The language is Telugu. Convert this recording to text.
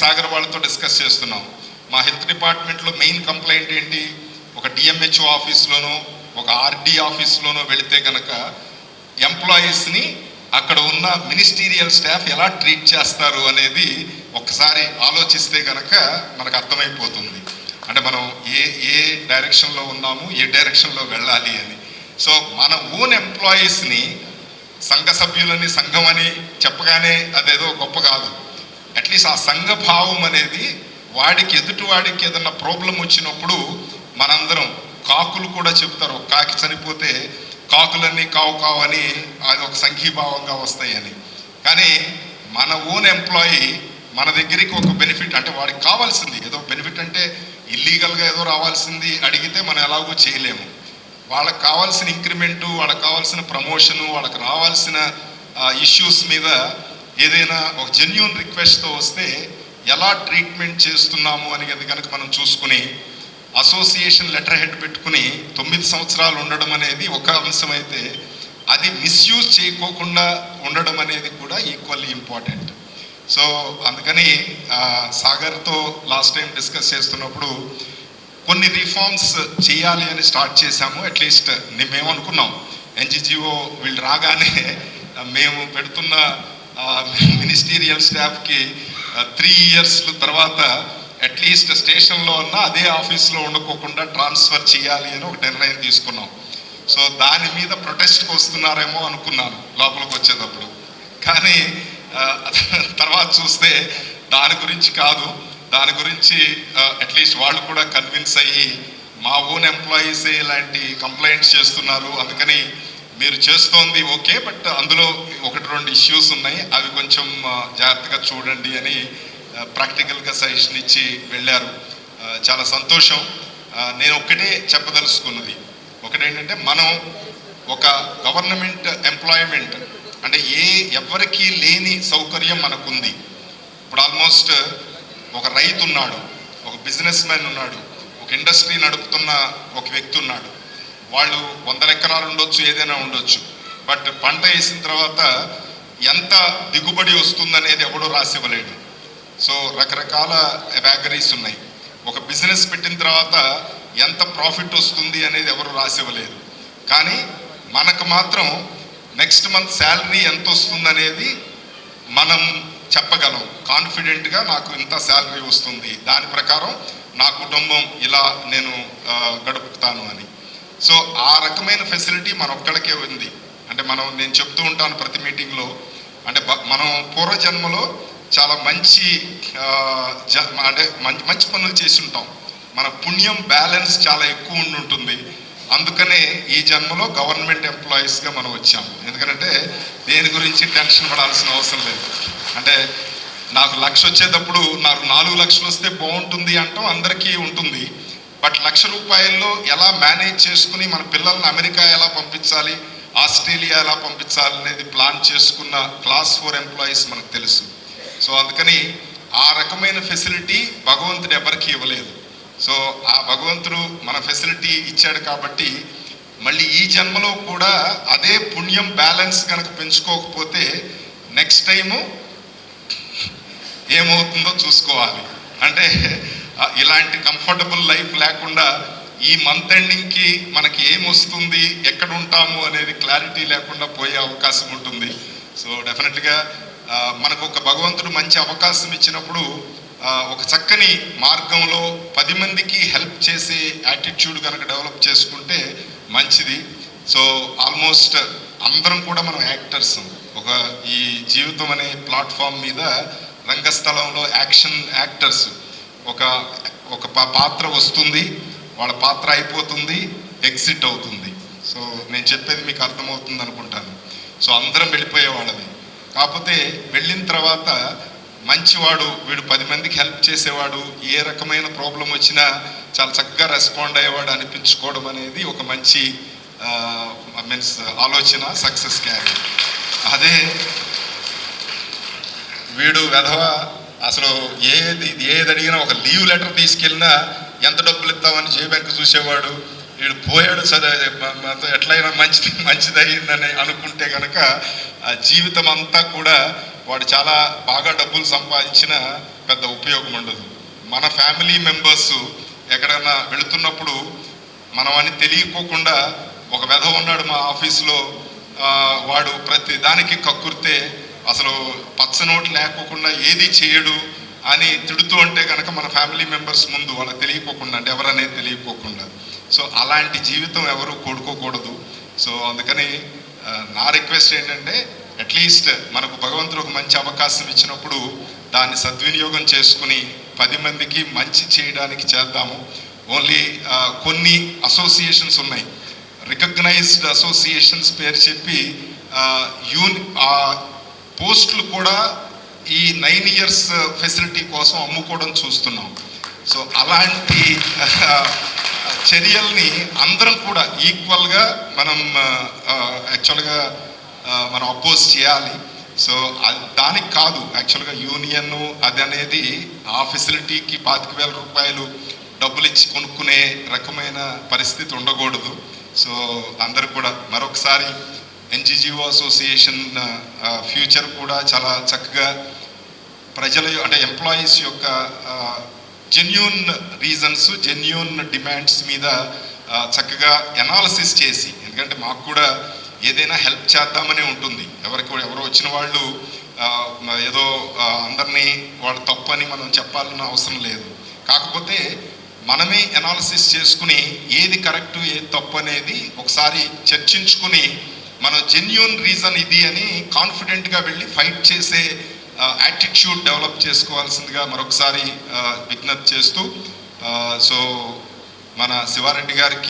సాగర్ వాళ్ళతో డిస్కస్ చేస్తున్నాం. మా హెల్త్ డిపార్ట్మెంట్లో మెయిన్ కంప్లైంట్ ఏంటి? ఒక డిఎంహెచ్ఓ ఆఫీస్లోనో ఒక ఆర్డీ ఆఫీస్లోనో వెళితే కనుక ఎంప్లాయీస్ని అక్కడ ఉన్న మినిస్టీరియల్ స్టాఫ్ ఎలా ట్రీట్ చేస్తారు అనేది ఒకసారి ఆలోచిస్తే కనుక మనకు అర్థమైపోతుంది. అంటే మనం ఏ ఏ డైరెక్షన్లో ఉన్నాము ఏ డైరెక్షన్లో వెళ్ళాలి అని. సో మన ఓన్ ఎంప్లాయీస్ని సంఘ సభ్యులని సంఘం అని చెప్పగానే అదేదో గొప్ప కాదు. అట్లీస్ట్ ఆ సంఘభావం అనేది వాడికి ఎదుటి వాడికి ఏదన్నా ప్రాబ్లం వచ్చినప్పుడు మనందరం కాకులు కూడా చెప్తారు కాకి చనిపోతే కాకులన్నీ కావు కావు అని అది ఒక సంఘీభావంగా వస్తాయని. కానీ మన ఓన్ ఎంప్లాయీ మన దగ్గరికి ఒక బెనిఫిట్ అంటే వాడికి కావాల్సింది ఏదో బెనిఫిట్ అంటే ఇల్లీగల్గా ఏదో రావాల్సింది అడిగితే మనం ఎలాగో చేయలేము. వాళ్ళకి కావాల్సిన ఇంక్రిమెంటు వాళ్ళకి కావాల్సిన ప్రమోషను వాళ్ళకి రావాల్సిన ఇష్యూస్ మీద ఏదైనా ఒక జెన్యున్ రిక్వెస్ట్తో వస్తే ఎలా ట్రీట్మెంట్ చేస్తున్నాము అనేది కనుక మనం చూసుకుని అసోసియేషన్ లెటర్ హెడ్ పెట్టుకుని తొమ్మిది సంవత్సరాలు ఉండడం అనేది ఒక అంశం అయితే అది మిస్యూజ్ చేయకోకుండా ఉండడం అనేది కూడా ఈక్వల్లీ ఇంపార్టెంట్ సో అందుకని సాగర్తో లాస్ట్ టైం డిస్కస్ చేస్తున్నప్పుడు కొన్ని రిఫార్మ్స్ చేయాలి అని స్టార్ట్ చేశాము. అట్లీస్ట్ మేము అనుకున్నాం ఎన్జిజిఓ వీళ్ళు రాగానే మేము పెడుతున్న మినిస్టీరియల్ స్టాఫ్కి త్రీ ఇయర్స్ తర్వాత అట్లీస్ట్ స్టేషన్లో ఉన్న అదే ఆఫీస్లో ఉండకోకుండా ట్రాన్స్ఫర్ చేయాలి అని ఒక నిర్ణయం తీసుకున్నాం. సో దాని మీద ప్రొటెస్ట్కి వస్తున్నారేమో అనుకున్నాను లోపలికి వచ్చేటప్పుడు. కానీ తర్వాత చూస్తే దాని గురించి కాదు. దాని గురించి అట్లీస్ట్ వాళ్ళు కూడా కన్విన్స్ అయ్యి మా ఓన్ ఎంప్లాయీసే ఇలాంటి కంప్లైంట్స్ చేస్తున్నారు. అందుకని మీరు చేస్తోంది ఓకే బట్ అందులో ఒకటి రెండు ఇష్యూస్ ఉన్నాయి. అవి కొంచెం జాగ్రత్తగా చూడండి అని ప్రాక్టికల్గా సజెషన్ ఇచ్చి వెళ్ళారు. చాలా సంతోషం. నేను ఒక్కటే చెప్పదలుచుకున్నది. ఒకటేంటంటే మనం ఒక గవర్నమెంట్ ఎంప్లాయ్మెంట్ అంటే ఏ ఎవరికీ లేని సౌకర్యం మనకుంది. ఇప్పుడు ఆల్మోస్ట్ ఒక రైతు ఉన్నాడు ఒక బిజినెస్ మ్యాన్ ఉన్నాడు ఒక ఇండస్ట్రీ నడుపుతున్న ఒక వ్యక్తి ఉన్నాడు. వాళ్ళు వందల ఎకరాలు ఉండొచ్చు ఏదైనా ఉండొచ్చు. బట్ పంట వేసిన తర్వాత ఎంత దిగుబడి వస్తుందనేది ఎవడో రాసివ్వలేడు సో రకరకాల వ్యాగరీస్ ఉన్నాయి. ఒక బిజినెస్ పెట్టిన తర్వాత ఎంత ప్రాఫిట్ వస్తుంది అనేది ఎవరు రాసివ్వలేదు. కానీ మనకు మాత్రం నెక్స్ట్ మంత్ శాలరీ ఎంత వస్తుందనేది మనం చెప్పగలం. కాన్ఫిడెంట్గా నాకు ఇంత శాలరీ వస్తుంది. దాని ప్రకారం నా కుటుంబం ఇలా నేను గడుపుతాను అని. సో ఆ రకమైన ఫెసిలిటీ మన ఒక్కడికే ఉంది. అంటే మనం నేను చెప్తూ ఉంటాను ప్రతి మీటింగ్లో అంటే మనం పూర్వజన్మలో చాలా మంచి జ- అంటే మంచి మంచి పనులు చేసి ఉంటాం మన పుణ్యం బ్యాలెన్స్ చాలా ఎక్కువ ఉంటుంది. అందుకనే ఈ జన్మలో గవర్నమెంట్ ఎంప్లాయీస్గా మనం వచ్చాము. ఎందుకంటే దేని గురించి టెన్షన్ పడాల్సిన అవసరం లేదు. అంటే నాకు లక్ష వచ్చేటప్పుడు నాకు నాలుగు లక్షలు వస్తే బాగుంటుంది అంటాం అందరికీ ఉంటుంది. బట్ లక్ష రూపాయల్లో ఎలా మేనేజ్ చేసుకుని మన పిల్లల్ని అమెరికా ఎలా పంపించాలి ఆస్ట్రేలియా ఎలా పంపించాలి అనేది ప్లాన్ చేసుకున్న క్లాస్ ఫోర్ ఎంప్లాయీస్ మనకు తెలుసు. సో అందుకని ఆ రకమైన ఫెసిలిటీ భగవంతుడు ఎవరికి ఇవ్వలేదు. సో ఆ భగవంతుడు మన ఫెసిలిటీ ఇచ్చాడు కాబట్టి మళ్ళీ ఈ జన్మలో కూడా అదే పుణ్యం బ్యాలెన్స్ కనుక పెంచుకోకపోతే నెక్స్ట్ టైము ఏమవుతుందో చూసుకోవాలి. అంటే ఇలాంటి కంఫర్టబుల్ లైఫ్ లేకుండా ఈ మంత్ ఎండింగ్కి మనకి ఏమొస్తుంది ఎక్కడ ఉంటాము అనేది క్లారిటీ లేకుండా పోయే అవకాశం ఉంటుంది. సో డెఫినెట్గా మనకు ఒక భగవంతుడు మంచి అవకాశం ఇచ్చినప్పుడు ఒక చక్కని మార్గంలో పది మందికి హెల్ప్ చేసే యాటిట్యూడ్ కనుక డెవలప్ చేసుకుంటే మంచిది. సో ఆల్మోస్ట్ అందరం కూడా మనం యాక్టర్స్ ఒక ఈ జీవితం అనే ప్లాట్ఫామ్ మీద రంగస్థలంలో యాక్షన్ యాక్టర్స్ ఒక ఒక పాత్ర వస్తుంది వాళ్ళ పాత్ర అయిపోతుంది ఎగ్జిట్ అవుతుంది. సో నేను చెప్పేది మీకు అర్థమవుతుంది అనుకుంటాను. సో అందరం వెళ్ళిపోయే వాళ్ళది కాకపోతే వెళ్ళిన తర్వాత మంచివాడు వీడు పది మందికి హెల్ప్ చేసేవాడు ఏ రకమైన ప్రాబ్లం వచ్చినా చాలా చక్కగా రెస్పాండ్ అయ్యేవాడు అనిపించుకోవడం అనేది ఒక మంచి మీన్స్ ఆలోచన సక్సెస్ క్యారీ అదే వీడు వెధవ అసలు ఏది ఏది అడిగినా ఒక లీవ్ లెటర్ తీసుకెళ్ళినా ఎంత డబ్బులు ఇస్తామని జే చూసేవాడు? వీడు పోయాడు సరే ఎట్లయినా మంచిది మంచిది అయ్యిందని అనుకుంటే కనుక ఆ జీవితం అంతా కూడా వాడు చాలా బాగా డబ్బులు సంపాదించిన పెద్ద ఉపయోగం ఉండదు. మన ఫ్యామిలీ మెంబర్స్ ఎక్కడైనా వెళుతున్నప్పుడు మనం అని తెలియకోకుండా ఒక వెధ ఉన్నాడు మా ఆఫీస్లో వాడు ప్రతి దానికి కక్కుర్తే అసలు పచ్చనోటు లేకోకుండా ఏది చేయడు అని తిడుతూ ఉంటే కనుక మన ఫ్యామిలీ మెంబర్స్ ముందు వాళ్ళకి తెలియకోకుండా అంటే ఎవరనేది తెలియకోకుండా. సో అలాంటి జీవితం ఎవరు కోడుకోకూడదు. సో అందుకని నా రిక్వెస్ట్ ఏంటంటే అట్లీస్ట్ మనకు భగవంతుడు ఒక మంచి అవకాశం ఇచ్చినప్పుడు దాన్ని సద్వినియోగం చేసుకుని పది మందికి మంచి చేయడానికి చేద్దాము. ఓన్లీ కొన్ని అసోసియేషన్స్ ఉన్నాయి. రికగ్నైజ్డ్ అసోసియేషన్స్ పేరు చెప్పి యూన్ యూని పోస్టులు కూడా ఈ నైన్ ఇయర్స్ ఫెసిలిటీ కోసం అమ్ముకోవడం చూస్తున్నాం. సో అలాంటి చర్యల్ని అందరం కూడా ఈక్వల్గా మనం యాక్చువల్గా మనం అపోజ్ చేయాలి. సో దానికి కాదు. యాక్చువల్గా యూనియన్ అది అనేది ఆ ఫెసిలిటీకి పాతిక వేల రూపాయలు డబ్బులు ఇచ్చి కొనుక్కునే రకమైన పరిస్థితి ఉండకూడదు. సో అందరు కూడా మరొకసారి ఎన్జిజిఓ అసోసియేషన్ ఫ్యూచర్ కూడా చాలా చక్కగా ప్రజల అంటే ఎంప్లాయీస్ యొక్క జెన్యున్ రీజన్స్ జెన్యున్ డిమాండ్స్ మీద చక్కగా ఎనాలసిస్ చేసి ఎందుకంటే మాకు కూడా ఏదైనా హెల్ప్ చేద్దామనే ఉంటుంది. ఎవరికి ఎవరు వచ్చిన వాళ్ళు ఏదో అందరినీ వాళ్ళు తప్పు అని మనం చెప్పాలన్న అవసరం లేదు. కాకపోతే మనమే ఎనాలసిస్ చేసుకుని ఏది కరెక్ట్ ఏది తప్పు అనేది ఒకసారి చర్చించుకుని మన జెన్యున్ రీజన్ ఇది అని కాన్ఫిడెంట్గా వెళ్ళి ఫైట్ చేసే యాటిట్యూడ్ డెవలప్ చేసుకోవాల్సిందిగా మరొకసారి విజ్ఞప్తి చేస్తూ సో మన శివారెడ్డి గారికి